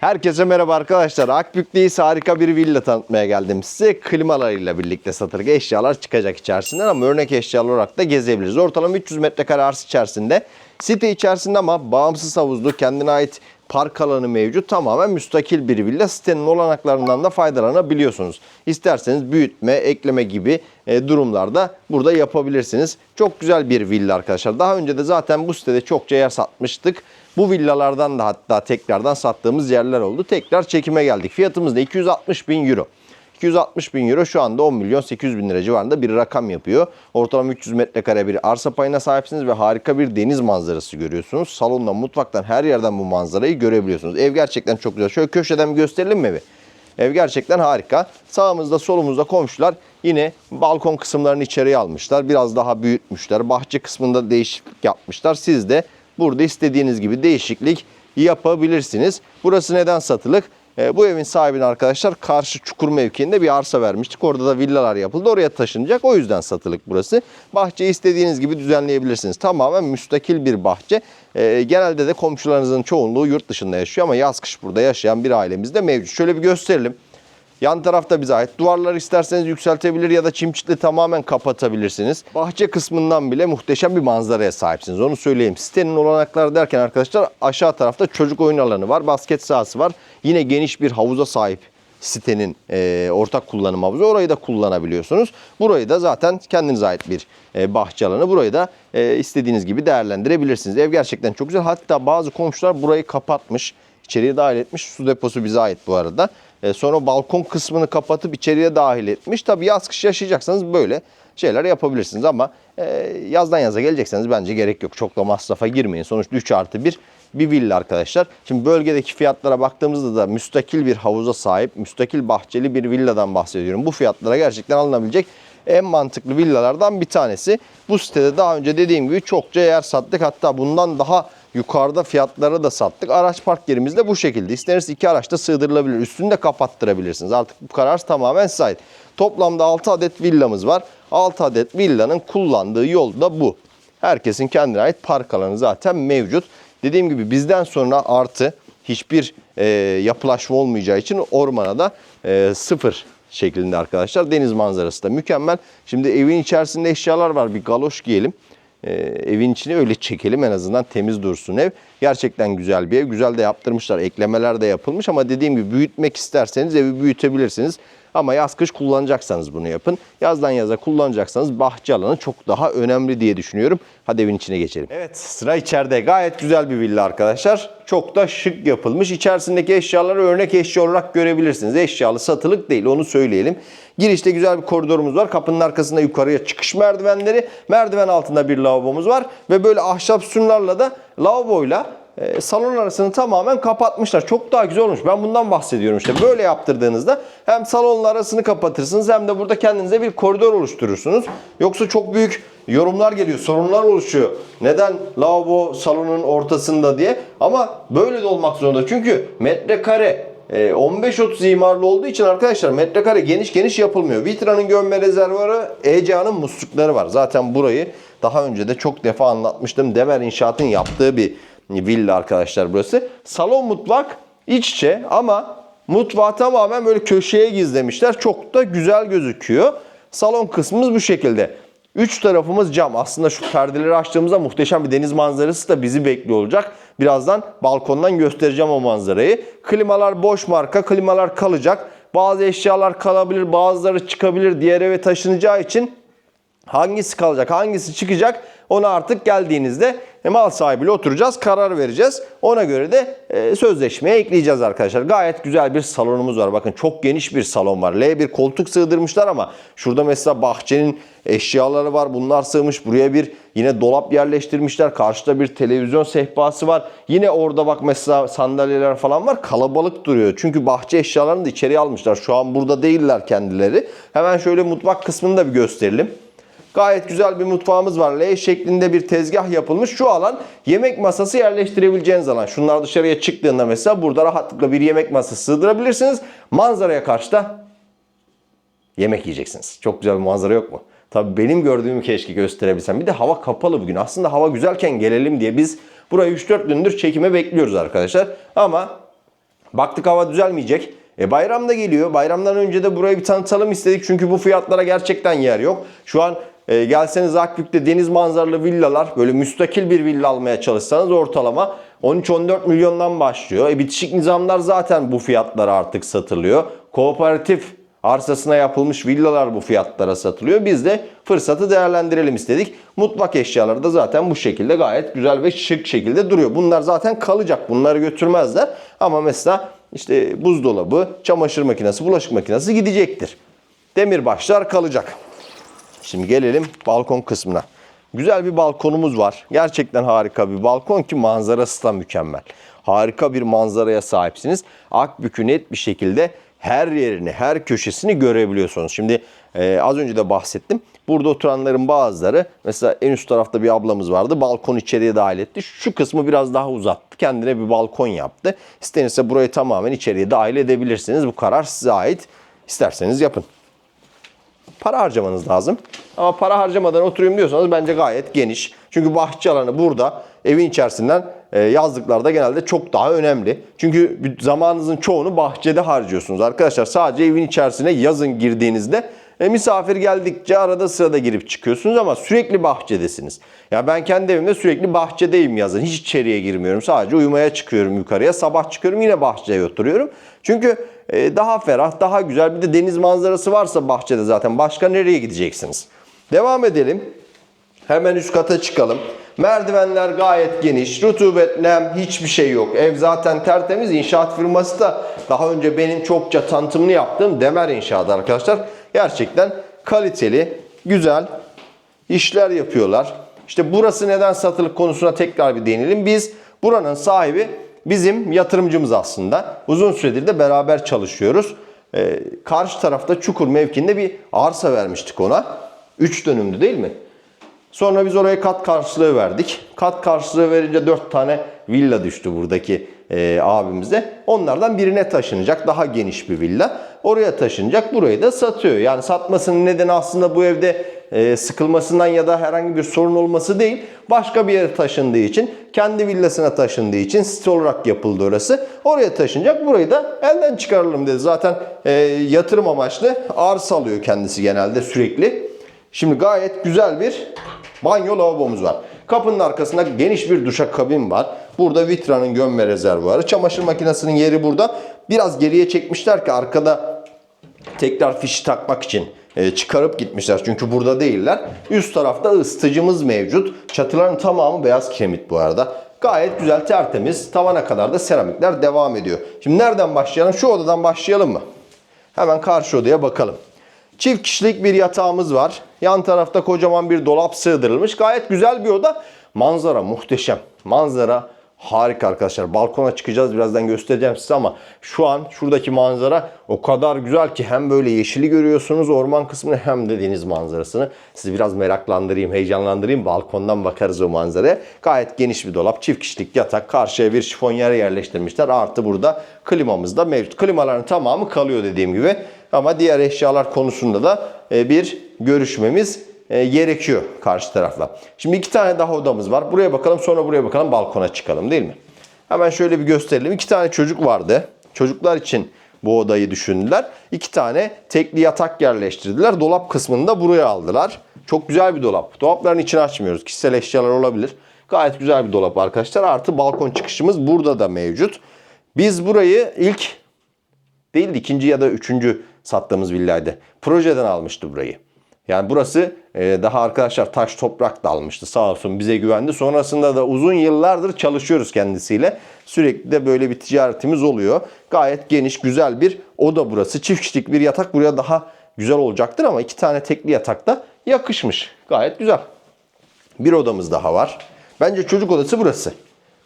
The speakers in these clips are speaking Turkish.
Herkese merhaba arkadaşlar. Akbük'teyiz. Harika bir villa tanıtmaya geldim size. Klimalarıyla birlikte satılık eşyalar çıkacak içerisinden ama örnek eşyalar olarak da gezebiliriz. Ortalama 300 metrekare arsa içerisinde. Site içerisinde ama bağımsız havuzlu, kendine ait park alanı mevcut. Tamamen müstakil bir villa. Sitenin olanaklarından da faydalanabiliyorsunuz. İsterseniz büyütme, ekleme gibi e, durumlarda burada yapabilirsiniz. Çok güzel bir villa arkadaşlar. Daha önce de zaten bu sitede çokça yer satmıştık. Bu villalardan da hatta tekrardan sattığımız yerler oldu. Tekrar çekime geldik. Fiyatımız da 260 bin euro. 260 bin euro şu anda 10 milyon 800 bin lira civarında bir rakam yapıyor. Ortalama 300 metrekare bir arsa payına sahipsiniz ve harika bir deniz manzarası görüyorsunuz. Salondan, mutfaktan her yerden bu manzarayı görebiliyorsunuz. Ev gerçekten çok güzel. Şöyle köşeden bir gösterelim mi evi? Ev gerçekten harika. Sağımızda solumuzda komşular yine balkon kısımlarını içeriye almışlar. Biraz daha büyütmüşler. Bahçe kısmında değişiklik yapmışlar. Siz de burada istediğiniz gibi değişiklik yapabilirsiniz. Burası neden satılık? E, bu evin sahibine arkadaşlar karşı çukur mevkiinde bir arsa vermiştik. Orada da villalar yapıldı. Oraya taşınacak. O yüzden satılık burası. Bahçeyi istediğiniz gibi düzenleyebilirsiniz. Tamamen müstakil bir bahçe. E, genelde de komşularınızın çoğunluğu yurt dışında yaşıyor ama yaz kış burada yaşayan bir ailemiz de mevcut. Şöyle bir gösterelim. Yan tarafta bize ait. Duvarları isterseniz yükseltebilir ya da çimçitle tamamen kapatabilirsiniz. Bahçe kısmından bile muhteşem bir manzaraya sahipsiniz. Onu söyleyeyim. Sitenin olanakları derken arkadaşlar aşağı tarafta çocuk oyun alanı var. Basket sahası var. Yine geniş bir havuza sahip sitenin e, ortak kullanım havuzu. Orayı da kullanabiliyorsunuz. Burayı da zaten kendinize ait bir e, bahçe alanı. Burayı da e, istediğiniz gibi değerlendirebilirsiniz. Ev gerçekten çok güzel. Hatta bazı komşular burayı kapatmış. İçeriye dahil etmiş. Su deposu bize ait bu arada. E, sonra balkon kısmını kapatıp içeriye dahil etmiş. Tabii yaz kış yaşayacaksanız böyle şeyler yapabilirsiniz ama e, yazdan yaza gelecekseniz bence gerek yok. Çok da masrafa girmeyin. Sonuçta 3 artı 1 bir villa arkadaşlar. Şimdi bölgedeki fiyatlara baktığımızda da müstakil bir havuza sahip, müstakil bahçeli bir villadan bahsediyorum. Bu fiyatlara gerçekten alınabilecek en mantıklı villalardan bir tanesi. Bu sitede daha önce dediğim gibi çokça yer sattık. Hatta bundan daha yukarıda fiyatları da sattık. Araç park yerimiz de bu şekilde. İsterseniz iki araç da sığdırılabilir. Üstünü de kapattırabilirsiniz. Artık bu karar tamamen size ait. Toplamda 6 adet villamız var. 6 adet villanın kullandığı yol da bu. Herkesin kendine ait park alanı zaten mevcut. Dediğim gibi bizden sonra artı hiçbir e, yapılaşma olmayacağı için ormana da e, sıfır şeklinde arkadaşlar. Deniz manzarası da mükemmel. Şimdi evin içerisinde eşyalar var. Bir galoş giyelim. E, evin içini öyle çekelim en azından temiz dursun ev. Gerçekten güzel bir ev. Güzel de yaptırmışlar. Eklemeler de yapılmış ama dediğim gibi büyütmek isterseniz evi büyütebilirsiniz. Ama yaz kış kullanacaksanız bunu yapın. Yazdan yaza kullanacaksanız bahçe alanı çok daha önemli diye düşünüyorum. Hadi evin içine geçelim. Evet sıra içeride. Gayet güzel bir villa arkadaşlar. Çok da şık yapılmış. İçerisindeki eşyaları örnek eşya olarak görebilirsiniz. Eşyalı satılık değil onu söyleyelim. Girişte güzel bir koridorumuz var. Kapının arkasında yukarıya çıkış merdivenleri. Merdiven altında bir lavabomuz var. Ve böyle ahşap sütunlarla da lavaboyla e, salon arasını tamamen kapatmışlar. Çok daha güzel olmuş. Ben bundan bahsediyorum işte. Böyle yaptırdığınızda hem salonun arasını kapatırsınız hem de burada kendinize bir koridor oluşturursunuz. Yoksa çok büyük yorumlar geliyor, sorunlar oluşuyor. Neden lavabo salonun ortasında diye. Ama böyle de olmak zorunda. Çünkü metrekare e, 15-30 imarlı olduğu için arkadaşlar metrekare geniş geniş yapılmıyor. Vitra'nın gömme rezervuarı, ECA'nın muslukları var. Zaten burayı daha önce de çok defa anlatmıştım. Demer İnşaat'ın yaptığı bir villa arkadaşlar burası. Salon mutfak iç içe ama mutfağı tamamen böyle köşeye gizlemişler. Çok da güzel gözüküyor. Salon kısmımız bu şekilde. Üç tarafımız cam. Aslında şu perdeleri açtığımızda muhteşem bir deniz manzarası da bizi bekliyor olacak. Birazdan balkondan göstereceğim o manzarayı. Klimalar boş marka, klimalar kalacak. Bazı eşyalar kalabilir, bazıları çıkabilir. Diğer eve taşınacağı için hangisi kalacak, hangisi çıkacak onu artık geldiğinizde e, mal sahibiyle oturacağız, karar vereceğiz. Ona göre de e, sözleşmeye ekleyeceğiz arkadaşlar. Gayet güzel bir salonumuz var. Bakın çok geniş bir salon var. L1 koltuk sığdırmışlar ama şurada mesela bahçenin eşyaları var. Bunlar sığmış. Buraya bir yine dolap yerleştirmişler. Karşıda bir televizyon sehpası var. Yine orada bak mesela sandalyeler falan var. Kalabalık duruyor. Çünkü bahçe eşyalarını da içeriye almışlar. Şu an burada değiller kendileri. Hemen şöyle mutfak kısmını da bir gösterelim. Gayet güzel bir mutfağımız var. L şeklinde bir tezgah yapılmış. Şu alan yemek masası yerleştirebileceğiniz alan. Şunlar dışarıya çıktığında mesela burada rahatlıkla bir yemek masası sığdırabilirsiniz. Manzaraya karşı da yemek yiyeceksiniz. Çok güzel bir manzara yok mu? Tabii benim gördüğümü keşke gösterebilsem. Bir de hava kapalı bugün. Aslında hava güzelken gelelim diye biz burayı 3-4 gündür çekime bekliyoruz arkadaşlar. Ama Baktık hava düzelmeyecek. E bayram da geliyor. Bayramdan önce de burayı bir tanıtalım istedik. Çünkü bu fiyatlara gerçekten yer yok. Şu an e, gelseniz Akbük'te deniz manzaralı villalar böyle müstakil bir villa almaya çalışsanız ortalama 13-14 milyondan başlıyor. E, bitişik nizamlar zaten bu fiyatlara artık satılıyor. Kooperatif arsasına yapılmış villalar bu fiyatlara satılıyor. Biz de fırsatı değerlendirelim istedik. Mutfak eşyaları da zaten bu şekilde gayet güzel ve şık şekilde duruyor. Bunlar zaten kalacak. Bunları götürmezler. Ama mesela işte buzdolabı, çamaşır makinesi, bulaşık makinesi gidecektir. Demirbaşlar kalacak. Şimdi gelelim balkon kısmına. Güzel bir balkonumuz var. Gerçekten harika bir balkon ki manzarası da mükemmel. Harika bir manzaraya sahipsiniz. Akbük'ü net bir şekilde her yerini, her köşesini görebiliyorsunuz. Şimdi e, az önce de bahsettim. Burada oturanların bazıları mesela en üst tarafta bir ablamız vardı. Balkon içeriye dahil etti. Şu kısmı biraz daha uzattı. Kendine bir balkon yaptı. İstenirse burayı tamamen içeriye dahil edebilirsiniz. Bu karar size ait. İsterseniz yapın para harcamanız lazım. Ama para harcamadan oturayım diyorsanız bence gayet geniş. Çünkü bahçe alanı burada evin içerisinden e, yazlıklarda genelde çok daha önemli. Çünkü zamanınızın çoğunu bahçede harcıyorsunuz arkadaşlar. Sadece evin içerisine yazın girdiğinizde e, misafir geldikçe arada sırada girip çıkıyorsunuz ama sürekli bahçedesiniz. Ya ben kendi evimde sürekli bahçedeyim yazın. Hiç içeriye girmiyorum. Sadece uyumaya çıkıyorum yukarıya. Sabah çıkıyorum yine bahçeye oturuyorum. Çünkü e, daha ferah, daha güzel. Bir de deniz manzarası varsa bahçede zaten. Başka nereye gideceksiniz? Devam edelim. Hemen üst kata çıkalım. Merdivenler gayet geniş. Rutubet, nem hiçbir şey yok. Ev zaten tertemiz. İnşaat firması da daha önce benim çokça tanıtımını yaptığım Demer İnşaat arkadaşlar. Gerçekten kaliteli, güzel işler yapıyorlar. İşte burası neden satılık konusuna tekrar bir değinelim. Biz buranın sahibi bizim yatırımcımız aslında. Uzun süredir de beraber çalışıyoruz. Ee, karşı tarafta Çukur mevkinde bir arsa vermiştik ona. 3 dönümdü değil mi? Sonra biz oraya kat karşılığı verdik. Kat karşılığı verince 4 tane villa düştü buradaki e, abimize. Onlardan birine taşınacak. Daha geniş bir villa. Oraya taşınacak. Burayı da satıyor. Yani satmasının nedeni aslında bu evde e, sıkılmasından ya da herhangi bir sorun olması değil. Başka bir yere taşındığı için, kendi villasına taşındığı için site olarak yapıldı orası. Oraya taşınacak. Burayı da elden çıkaralım dedi. Zaten e, yatırım amaçlı arsa alıyor kendisi genelde sürekli. Şimdi gayet güzel bir banyo lavabomuz var. Kapının arkasında geniş bir duşakabin var. Burada Vitra'nın gömme rezervuarı. Çamaşır makinesinin yeri burada. Biraz geriye çekmişler ki arkada tekrar fişi takmak için e, çıkarıp gitmişler. Çünkü burada değiller. Üst tarafta ısıtıcımız mevcut. Çatıların tamamı beyaz kiremit bu arada. Gayet güzel tertemiz. Tavana kadar da seramikler devam ediyor. Şimdi nereden başlayalım? Şu odadan başlayalım mı? Hemen karşı odaya bakalım. Çift kişilik bir yatağımız var. Yan tarafta kocaman bir dolap sığdırılmış. Gayet güzel bir oda. Manzara muhteşem. Manzara harika arkadaşlar. Balkona çıkacağız birazdan göstereceğim size ama şu an şuradaki manzara o kadar güzel ki hem böyle yeşili görüyorsunuz orman kısmını hem de deniz manzarasını. Sizi biraz meraklandırayım, heyecanlandırayım. Balkondan bakarız o manzaraya. Gayet geniş bir dolap. Çift kişilik yatak. Karşıya bir şifonyer yerleştirmişler. Artı burada klimamız da mevcut. Klimaların tamamı kalıyor dediğim gibi. Ama diğer eşyalar konusunda da e, bir görüşmemiz e, gerekiyor karşı tarafla. Şimdi iki tane daha odamız var. Buraya bakalım sonra buraya bakalım balkona çıkalım değil mi? Hemen şöyle bir gösterelim. İki tane çocuk vardı. Çocuklar için bu odayı düşündüler. İki tane tekli yatak yerleştirdiler. Dolap kısmını da buraya aldılar. Çok güzel bir dolap. Dolapların içini açmıyoruz. Kişisel eşyalar olabilir. Gayet güzel bir dolap arkadaşlar. Artı balkon çıkışımız burada da mevcut. Biz burayı ilk değil de ikinci ya da üçüncü sattığımız villaydı. Projeden almıştı burayı. Yani burası e, daha arkadaşlar taş toprak da almıştı sağ olsun bize güvendi. Sonrasında da uzun yıllardır çalışıyoruz kendisiyle. Sürekli de böyle bir ticaretimiz oluyor. Gayet geniş güzel bir oda burası. Çift kişilik bir yatak buraya daha güzel olacaktır ama iki tane tekli yatak da yakışmış. Gayet güzel. Bir odamız daha var. Bence çocuk odası burası.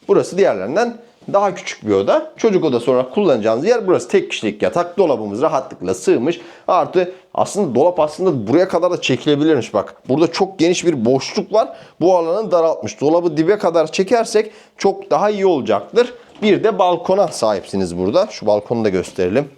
Burası diğerlerinden daha küçük bir oda. Çocuk odası olarak kullanacağınız yer burası. Tek kişilik yatak. Dolabımız rahatlıkla sığmış. Artı aslında dolap aslında buraya kadar da çekilebilirmiş bak. Burada çok geniş bir boşluk var. Bu alanı daraltmış. Dolabı dibe kadar çekersek çok daha iyi olacaktır. Bir de balkona sahipsiniz burada. Şu balkonu da gösterelim.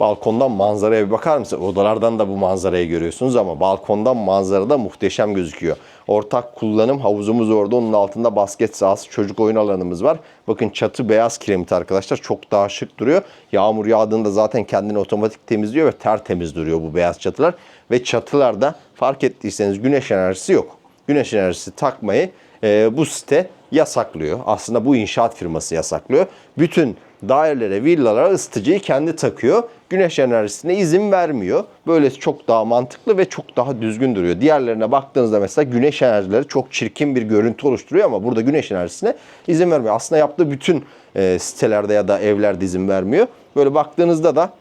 Balkondan manzaraya bir bakar mısın? Odalardan da bu manzarayı görüyorsunuz ama balkondan manzara da muhteşem gözüküyor. Ortak kullanım havuzumuz orada. Onun altında basket sahası, çocuk oyun alanımız var. Bakın çatı beyaz kiremit arkadaşlar. Çok daha şık duruyor. Yağmur yağdığında zaten kendini otomatik temizliyor ve tertemiz duruyor bu beyaz çatılar. Ve çatılarda fark ettiyseniz güneş enerjisi yok. Güneş enerjisi takmayı e, bu site yasaklıyor. Aslında bu inşaat firması yasaklıyor. Bütün dairelere, villalara ısıtıcıyı kendi takıyor. Güneş enerjisine izin vermiyor. Böylesi çok daha mantıklı ve çok daha düzgün duruyor. Diğerlerine baktığınızda mesela güneş enerjileri çok çirkin bir görüntü oluşturuyor ama burada güneş enerjisine izin vermiyor. Aslında yaptığı bütün e, sitelerde ya da evlerde izin vermiyor. Böyle baktığınızda da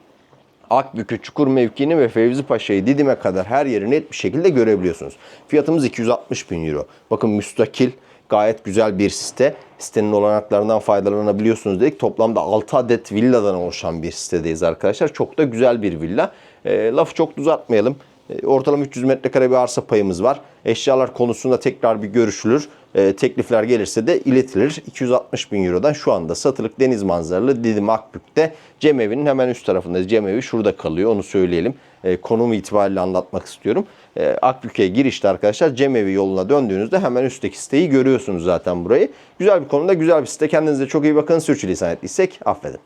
Akbükü, Çukur mevkiini ve Fevzi Paşa'yı Didim'e kadar her yeri net bir şekilde görebiliyorsunuz. Fiyatımız 260 bin euro. Bakın müstakil gayet güzel bir site. Sitenin olanaklarından faydalanabiliyorsunuz dedik. Toplamda 6 adet villadan oluşan bir sitedeyiz arkadaşlar. Çok da güzel bir villa. E, lafı çok uzatmayalım. E, Ortalama 300 metrekare bir arsa payımız var. Eşyalar konusunda tekrar bir görüşülür. E, teklifler gelirse de iletilir. 260 bin Euro'dan şu anda satılık deniz manzaralı Didim Akbük'te Cemevi'nin hemen üst tarafında. Cemevi şurada kalıyor onu söyleyelim. E, konum itibariyle anlatmak istiyorum. E, Akbük'e girişte arkadaşlar Cemevi yoluna döndüğünüzde hemen üstteki siteyi görüyorsunuz zaten burayı. Güzel bir konumda güzel bir site. Kendinize çok iyi bakın. Sürçülisan ettiysek affedin.